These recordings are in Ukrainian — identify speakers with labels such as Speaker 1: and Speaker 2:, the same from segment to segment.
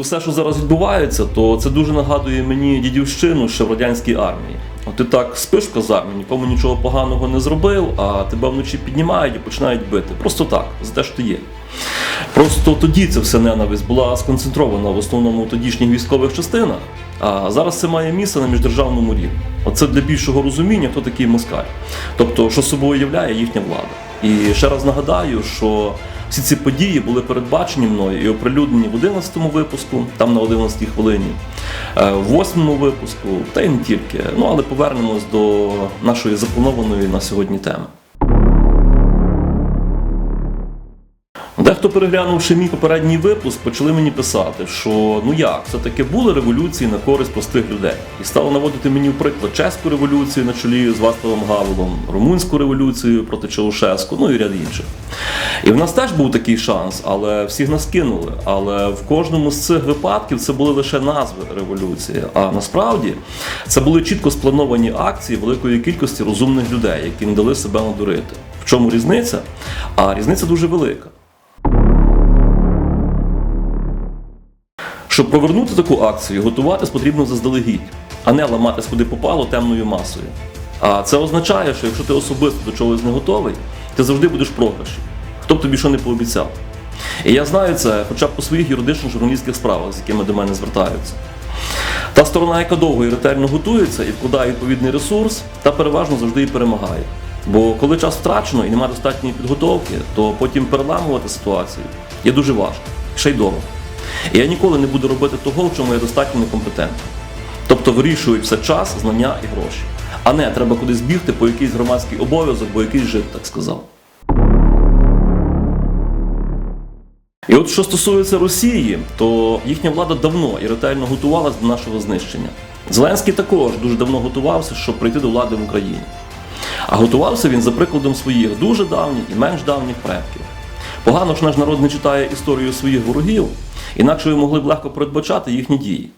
Speaker 1: все, що зараз відбувається, то це дуже нагадує мені дідівщину ще в радянській армії. От ти так спиш в казармі, нікому нічого поганого не зробив, а тебе вночі піднімають і починають бити. Просто так, за те, що ти є. Просто тоді ця вся ненависть була сконцентрована в основному у тодішніх військових частинах, а зараз це має місце на міждержавному рівні. Оце для більшого розуміння, хто такий москаль. Тобто, що собою являє їхня влада. І ще раз нагадаю, що всі ці події були передбачені мною і оприлюднені в 11-му випуску, там на 11-й хвилині, е, в 8 випуску, та й не тільки. Ну але повернемось до нашої запланованої на сьогодні теми. Дехто, переглянувши мій попередній випуск, почали мені писати, що ну як, все-таки були революції на користь простих людей. І стали наводити мені в приклад чеську революцію на чолі з Вацлавом Гавелом, румунську революцію проти Чаушеску, ну і ряд інших. І в нас теж був такий шанс, але всіх нас кинули. Але в кожному з цих випадків це були лише назви революції. А насправді це були чітко сплановані акції великої кількості розумних людей, які не дали себе надурити. В чому різниця? А різниця дуже велика. Щоб повернути таку акцію, готуватись потрібно заздалегідь, а не ламатись куди попало темною масою. А це означає, що якщо ти особисто до чогось не готовий, ти завжди будеш програші. Хто б тобі що не пообіцяв. І я знаю це хоча б по своїх юридичних журналістських справах, з якими до мене звертаються. Та сторона, яка довго і ретельно готується і вкладає відповідний ресурс, та переважно завжди і перемагає. Бо коли час втрачено і немає достатньої підготовки, то потім переламувати ситуацію є дуже важко, ще й дорого. І я ніколи не буду робити того, в чому я достатньо некомпетентний. Тобто вирішують все час, знання і гроші. А не треба кудись бігти по якийсь громадський обов'язок, бо якийсь жит так сказав. І от що стосується Росії, то їхня влада давно і ретельно готувалась до нашого знищення. Зеленський також дуже давно готувався, щоб прийти до влади в Україні. А готувався він за прикладом своїх дуже давніх і менш давніх предків. Погано ж наш народ не читає історію своїх ворогів, інакше ви могли б легко передбачати їхні дії.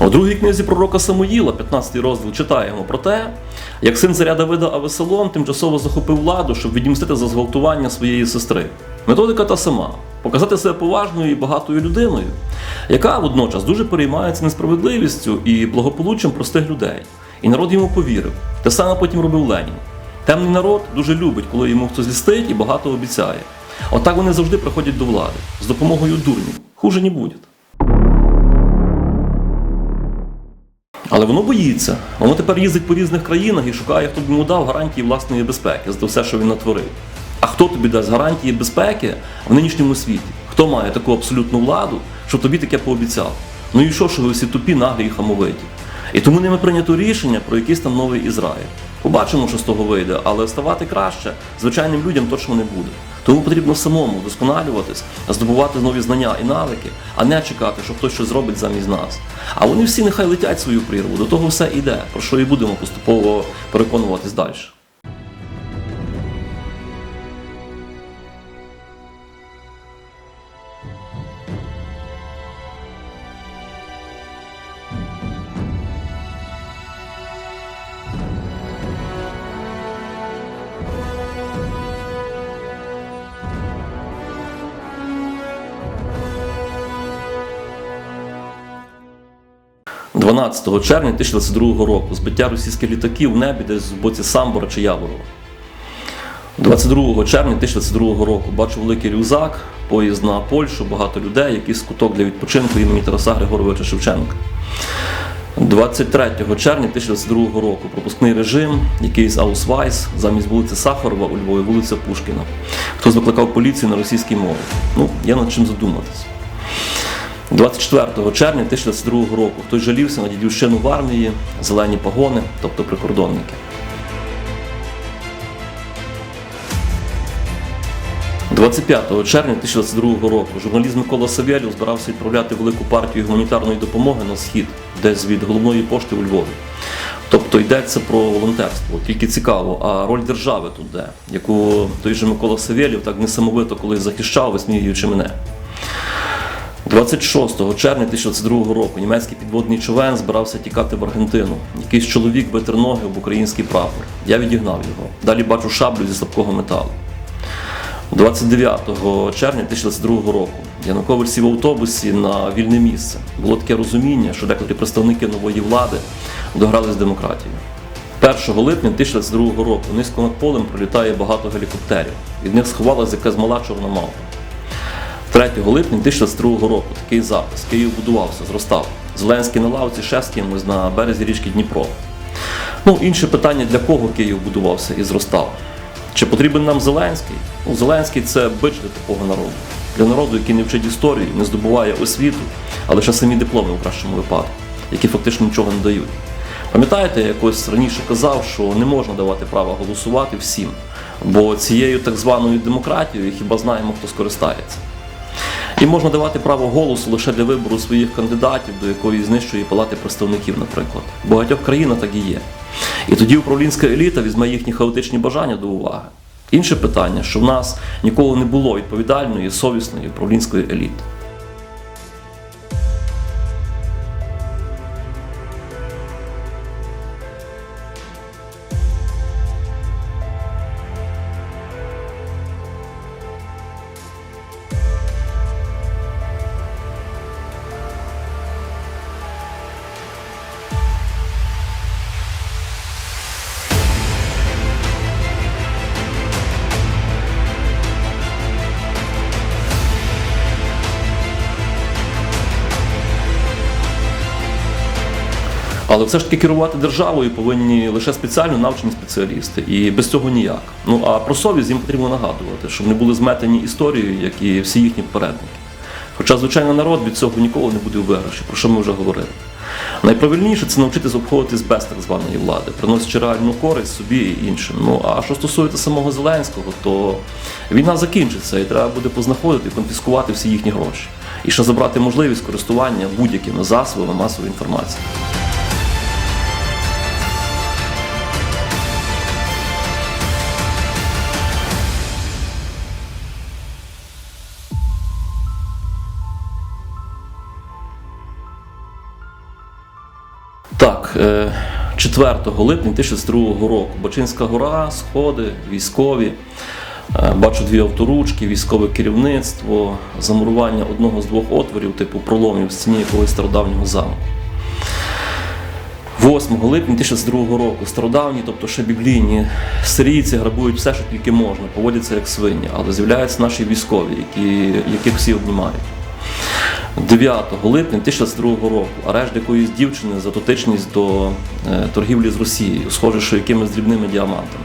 Speaker 1: У другій книзі пророка Самуїла, 15 розділ, читаємо про те, як син царя Давида Авесолом тимчасово захопив владу, щоб відімстити за зґвалтування своєї сестри. Методика та сама показати себе поважною і багатою людиною, яка водночас дуже переймається несправедливістю і благополуччям простих людей. І народ йому повірив. Те саме потім робив Ленін. Темний народ дуже любить, коли йому хтось лістить і багато обіцяє. Отак вони завжди приходять до влади з допомогою дурнів. Хуже не буде. Але воно боїться. Воно тепер їздить по різних країнах і шукає, хто б йому дав гарантії власної безпеки за все, що він натворив. А хто тобі дасть гарантії безпеки в нинішньому світі? Хто має таку абсолютну владу, що тобі таке пообіцяв? Ну і що, що ви всі тупі, наглі і хамовиті? І тому ними прийнято рішення про якийсь там новий Ізраїль. Побачимо, що з того вийде, але ставати краще звичайним людям точно не буде. Тому потрібно самому вдосконалюватись, здобувати нові знання і навики, а не чекати, що хтось щось зробить замість нас. А вони всі нехай летять свою прірву, до того все йде, про що і будемо поступово переконуватись далі. – 12 червня 2022 року збиття російських літаків в небі десь в боці Самбора чи Яворова. 22 червня 2022 року бачу великий рюкзак, поїзд на Польщу, багато людей, якийсь куток для відпочинку імені Тараса Григоровича Шевченка. 23 червня 2022 року пропускний режим, якийсь Аусвайс, замість вулиці Сахарова у Львові, вулиця Пушкіна. Хтось викликав поліцію на російській мові. Ну, є над чим задуматись. 24 червня 2022 року хтось жалівся на дідівщину в армії, зелені погони, тобто прикордонники. 25 червня 2022 року журналіст Микола Савєлєв збирався відправляти велику партію гуманітарної допомоги на схід, десь від головної пошти у Львові. Тобто йдеться про волонтерство. Тільки цікаво, а роль держави тут де, яку той же Микола Савєлєв так несамовито колись захищав, висміюючи мене. 26 червня 2022 року німецький підводний човен збирався тікати в Аргентину. Якийсь чоловік витер ноги в український прапор. Я відігнав його. Далі бачу шаблю зі слабкого металу. 29 червня 2022 року Янукович сів в автобусі на вільне місце. Було таке розуміння, що декотрі представники нової влади дограли з демократією. 1 липня 2022 року низько над полем пролітає багато гелікоптерів. Від них сховалася якась мала чорна мавпа. 3 липня 2022 року такий запис. Київ будувався, зростав. Зеленський на лавці ще з на березі річки Дніпро. Ну, інше питання, для кого Київ будувався і зростав. Чи потрібен нам Зеленський? Ну, Зеленський це бич для такого народу. Для народу, який не вчить історію, не здобуває освіту, а лише самі дипломи у кращому випадку, які фактично нічого не дають. Пам'ятаєте, я якось раніше казав, що не можна давати право голосувати всім, бо цією так званою демократією хіба знаємо, хто скористається. І можна давати право голосу лише для вибору своїх кандидатів, до якої знищує палати представників, наприклад. В багатьох країнах так і є. І тоді управлінська еліта візьме їхні хаотичні бажання до уваги. Інше питання, що в нас ніколи не було відповідальної, совісної управлінської еліти. Але все ж таки керувати державою повинні лише спеціально навчені спеціалісти, і без цього ніяк. Ну а про совість їм потрібно нагадувати, щоб не були зметені історією, як і всі їхні попередники. Хоча, звичайно, народ від цього ніколи не буде у виграші, про що ми вже говорили. Найправильніше це навчитися обходитись без так званої влади, приносячи реальну користь собі і іншим. Ну а що стосується самого Зеленського, то війна закінчиться і треба буде познаходити і конфіскувати всі їхні гроші. І ще забрати можливість користування будь-якими засобами масової інформації. 4 липня 2002 року Бачинська гора, сходи, військові. Е, Бачу дві авторучки, військове керівництво, замурування одного з двох отворів, типу проломів в стіні якогось стародавнього замку. 8 липня 2002 року стародавні, тобто ще біблійні сирійці грабують все, що тільки можна, поводяться як свині, але з'являються наші військові, які, яких всі обнімають. 9 липня 2022 року арешт якоїсь дівчини за дотичність до е, торгівлі з Росією, схоже, що якимись дрібними діамантами.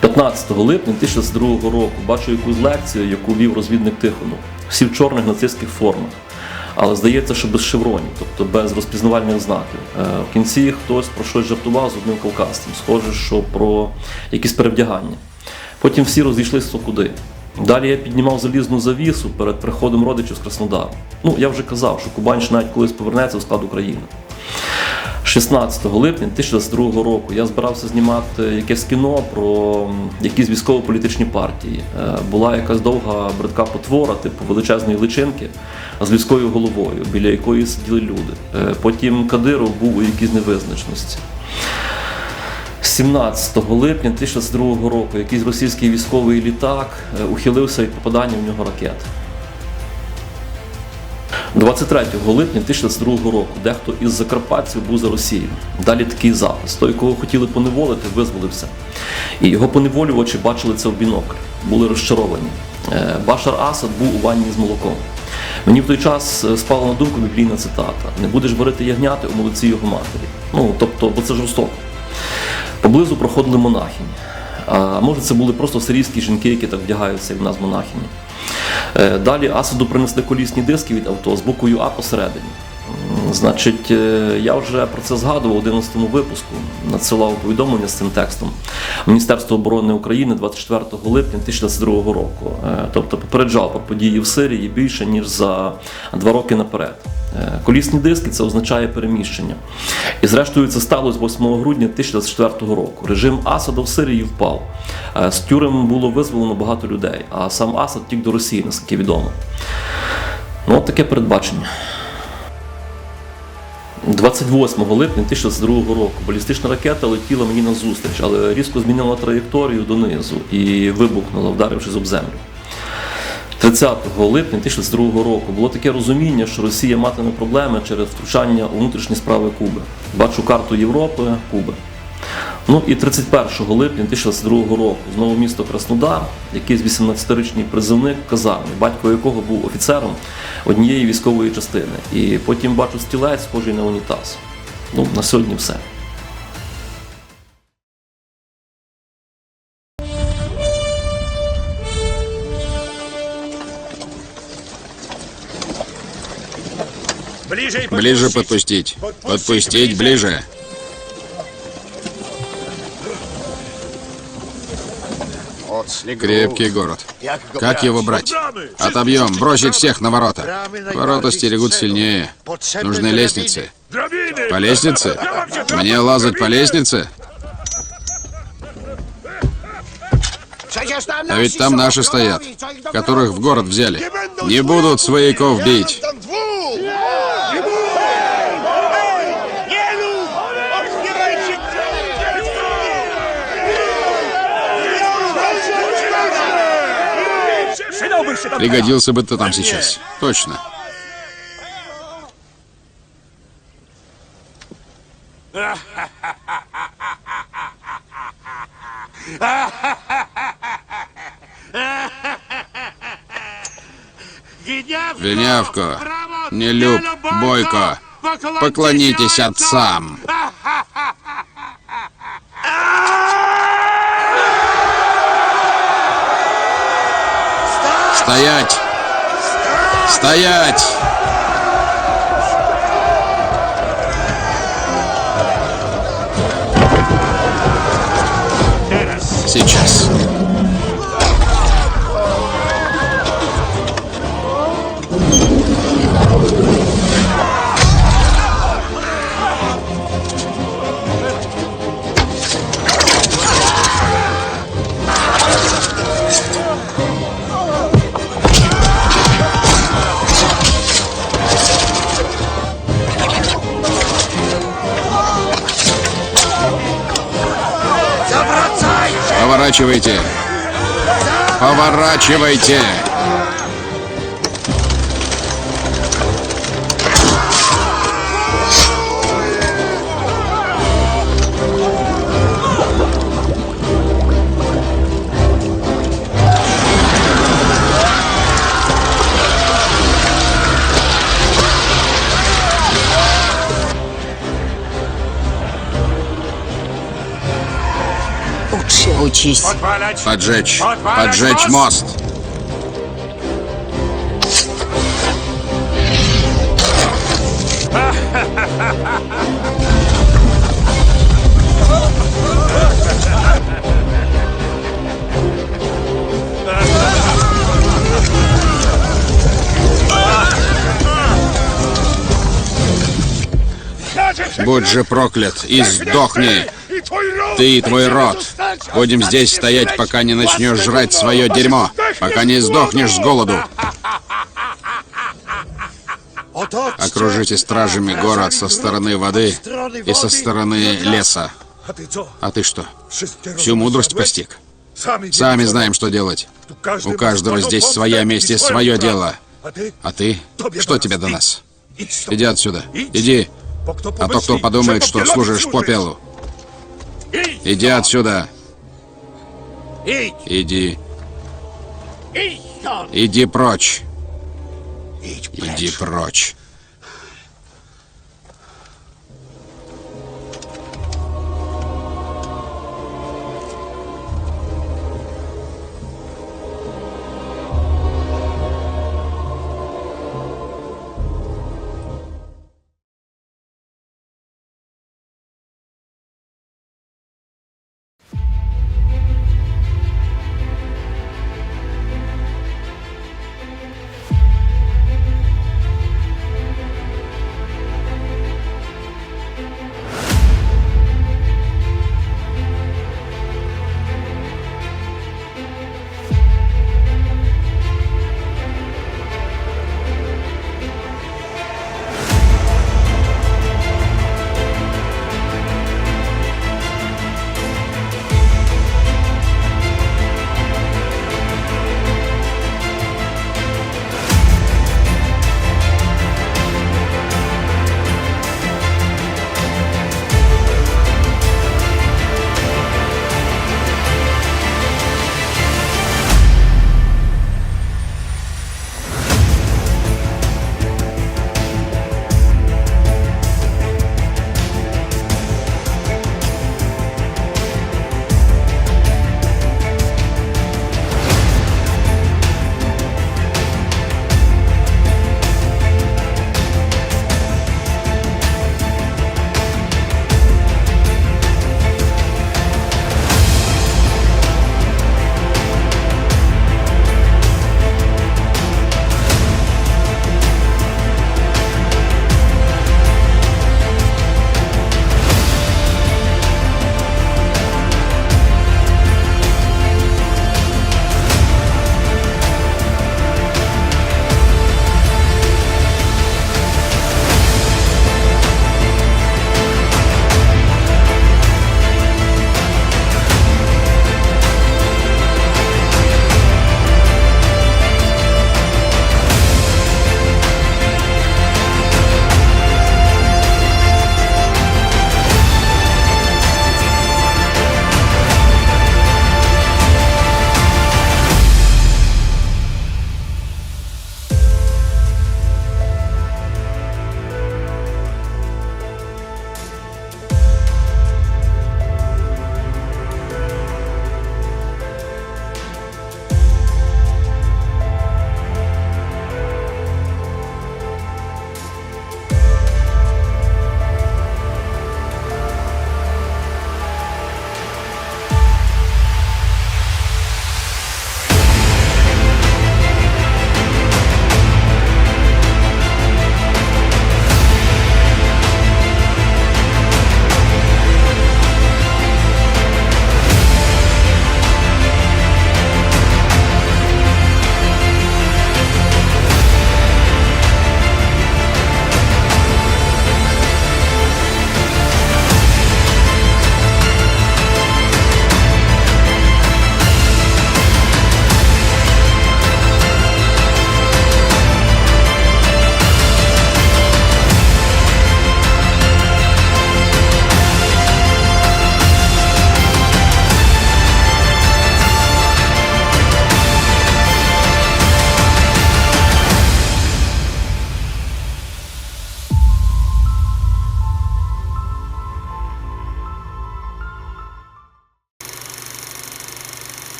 Speaker 1: 15 липня 2022 року бачу якусь лекцію, яку вів розвідник Тихонов. Всі в чорних нацистських формах. Але здається, що без шевронів, тобто без розпізнавальних знаків. Е, В кінці хтось про щось жартував з одним кавказцем, схоже, що про якісь перевдягання. Потім всі розійшлися куди. Далі я піднімав залізну завісу перед приходом родичів з Краснодару. Ну, я вже казав, що Кубань навіть колись повернеться в склад України. 16 липня 2022 року я збирався знімати якесь кіно про якісь військово-політичні партії. Е, Була якась довга бридка потвора, типу величезної личинки з людською головою, біля якої сиділи люди. Е, Потім Кадиров був у якійсь невизначеності. 17 липня 2022 року якийсь російський військовий літак е, ухилився від попадання в нього ракет. 23 липня 2022 року дехто із закарпатців був за Росію. Далі такий запис. Той, кого хотіли поневолити, визволився. І його поневолювачі бачили це в бінокль, були розчаровані. Е, Башар Асад був у ванні з молоком. Мені в той час е, спала на думку біблійна цитата: не будеш варити ягняти у молоці його матері. Ну тобто, бо це жорстоко. Поблизу проходили монахині. Може це були просто сирійські жінки, які так вдягаються, в нас монахині. Е, Далі Асаду принесли колісні диски від авто з буквою А посередині. Значить, е, я вже про це згадував у 11-му випуску, надсилав повідомлення з цим текстом Міністерство оборони України 24 липня 2022 року. Е, Тобто попереджав про події в Сирії більше ніж за два роки наперед. Е, Колісні диски це означає переміщення. І зрештою це сталося 8 грудня 2024 року. Режим Асада в Сирії впав. З тюрем було визволено багато людей, а сам Асад тік до Росії, наскільки відомо. Ну, от таке передбачення. 28 липня 2022 року балістична ракета летіла мені на зустріч, але різко змінила траєкторію донизу і вибухнула, вдарившись об землю. 30 липня 2022 року було таке розуміння, що Росія матиме проблеми через втручання у внутрішні справи Куби. Бачу карту Європи, Куби. Ну і 31 липня 2022 року знову місто Краснодар, якийсь 18-річний призовник в казармі, батько якого був офіцером однієї військової частини. І потім бачу стілець, схожий на унітаз. Ну, на сьогодні все.
Speaker 2: Ближе,
Speaker 3: Ближе подпустить. Подпустить ближе. Крепкий город. Как его брать? Отобьем, бросить всех на ворота. Ворота стерегут сильнее. Нужны лестницы. По лестнице? Мне лазать по лестнице? А ведь там наши стоят, которых в город взяли. Не будут свояков бить. Пригодился бы ты там сейчас. Точно. Винявко, Нелюб, Бойко, поклонитесь отцам. Стоять! Стоять! Сейчас. Поворачивайте.
Speaker 4: Учись.
Speaker 3: Поджечь. Поджечь
Speaker 2: мост!
Speaker 3: Будь же проклят и сдохни. Ты и твой род. Будем здесь стоять, пока не начнешь жрать свое дерьмо. Пока не сдохнешь с голоду. Окружите стражами город со стороны воды и со стороны леса. А ты что, всю мудрость постиг? Сами знаем, что делать. У каждого здесь своя месть и свое дело. А ты? Что тебе до нас? Иди отсюда. Иди. А то кто подумает, что служишь попелу. Иди отсюда. Иди. Иди прочь. Иди прочь.